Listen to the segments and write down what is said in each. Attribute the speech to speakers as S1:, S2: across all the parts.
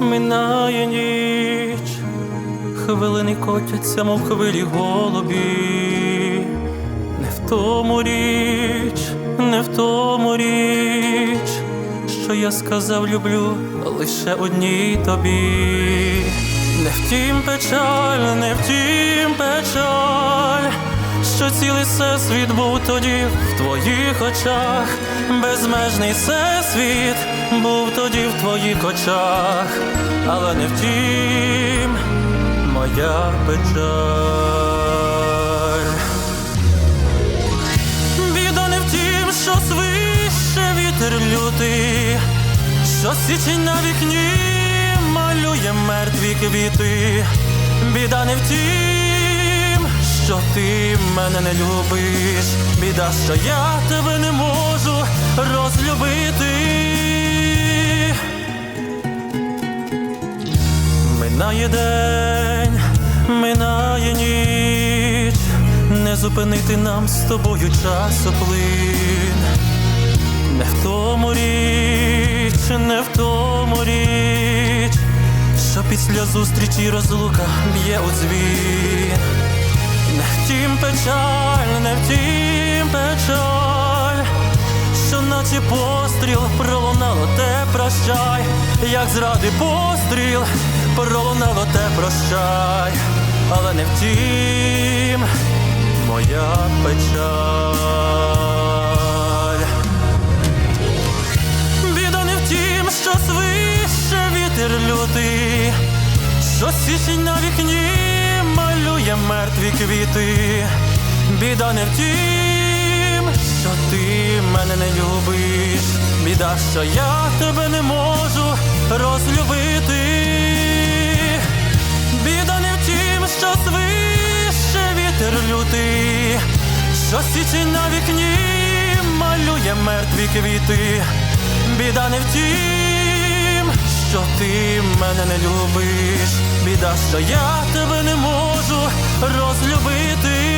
S1: минає ніч, хвилини котяться, мов хвилі голубі. Не в тому річ, не в тому річ, що я сказав люблю лише одній тобі. Не втім печаль, не втім печаль, що цілий всесвіт був тоді в твоїх очах, безмежний всесвіт був тоді в твоїх очах, але не втім моя печаль. Біда не в тім, що свище вітер лютий, що січень на вікні малює мертві квіти. Біда не в тім, що ти мене не любиш. Біда, що я тебе не можу розлюбити. Минає день, минає ніч, не зупинити нам з тобою часоплин. Не в тому річ, не в тому річ, що після зустрічі розлука б'є у дзвін. Втім печаль, не втім печаль, що наче постріл пролунало те прощай, як зради постріл пролунало те прощай, але не втім моя печаль. Біда не в тім, що свище вітер лютий, що січень на вікні малює мертві квіти. Біда не в тім, що ти мене не любиш. Біда, що я тебе не можу розлюбити. Біда не в тім, що свище вітер лютий, що січень на вікні малює мертві квіти. Біда не в тім, що ти мене не любиш. Біда, що я тебе не можу розлюбити.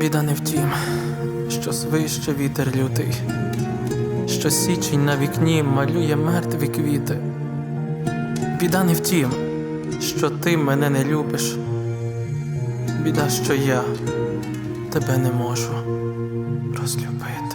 S1: Біда не в тім, що свище вітер лютий, що січень на вікні малює мертві квіти. Біда не в тім, що ти мене не любиш. Біда, що я тебе не можу розлюбити.